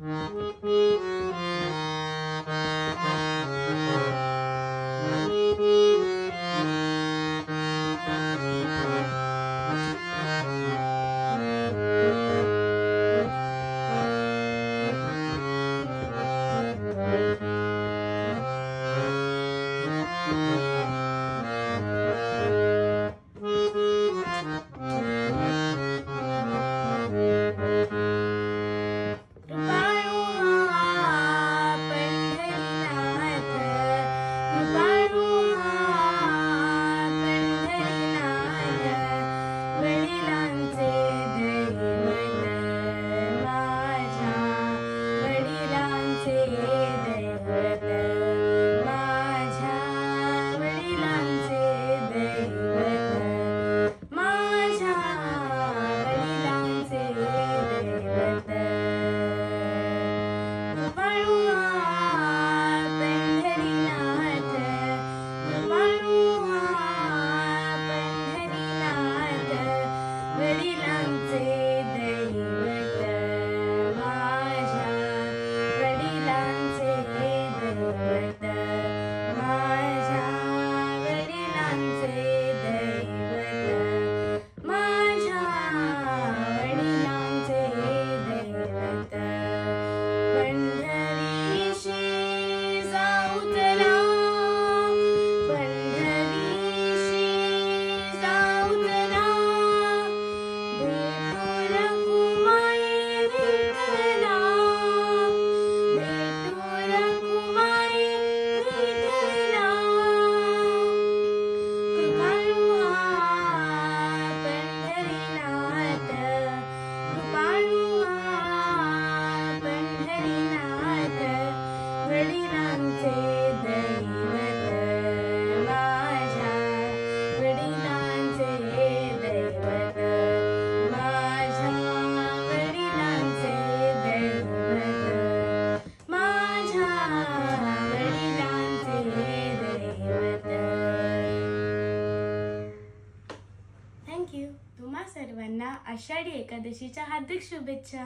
Mm-hmm. सर्वांना आषाढी एकादशीच्या हार्दिक शुभेच्छा.